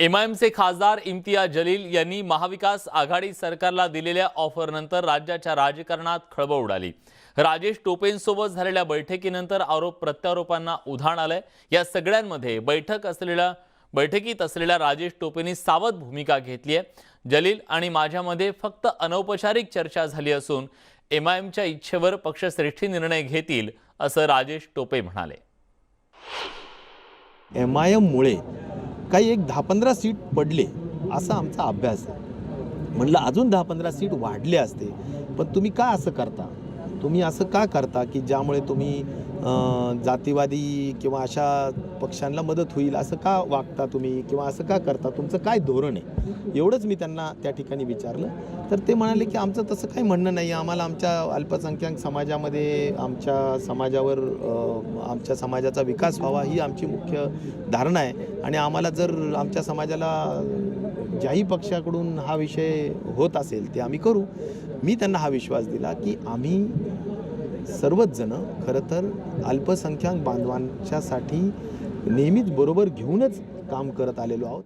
एमआयएमचे खासदार इम्तियाज जलील यांनी महाविकास आघाडी सरकारला दिलेल्या ऑफरनंतर राज्याच्या राजकारणात खळबळ उडाली. राजेश टोपेंसोबत झालेल्या बैठकीनंतर आरोप प्रत्यारोपांना उधाण आलंय. या सगळ्यांमध्ये बैठक असलेल्या बैठकीत असलेल्या राजेश टोपेंनी सावध भूमिका घेतली आहे. जलील आणि माझ्यामध्ये फक्त अनौपचारिक चर्चा झाली असून एमआयएमच्या इच्छेवर पक्षश्रेष्ठी निर्णय घेतील असं राजेश टोपे म्हणाले. एम आय एममुळे काही एक दहा पंधरा सीट पडले असा आमचा अभ्यास आहे. म्हणलं अजून दहा पंधरा सीट वाढले असते पण तुम्ही का असं करता? तुम्ही असं का करता की ज्यामुळे तुम्ही जातीवादी किंवा अशा पक्षांना मदत होईल असं का वागता तुम्ही किंवा असं का करता? तुमचं काय धोरण आहे? एवढंच मी त्यांना त्या ठिकाणी विचारलं. तर ते म्हणाले की आमचं तसं काही म्हणणं नाही. आम्हाला आमच्या अल्पसंख्याक समाजामध्ये आमच्या समाजावर आमच्या समाजाचा विकास व्हावा ही आमची मुख्य धारणा आहे. आणि आम्हाला जर आमच्या समाजाला ज्याही पक्षाकडून हा विषय होत असेल ते आम्ही करू. मी त्यांना हा विश्वास दिला की आम्ही सर्वच जण खरं तर अल्पसंख्याक बांधवांच्यासाठी नेहमीच बरोबर घेऊनच काम करत आलेलो आहोत.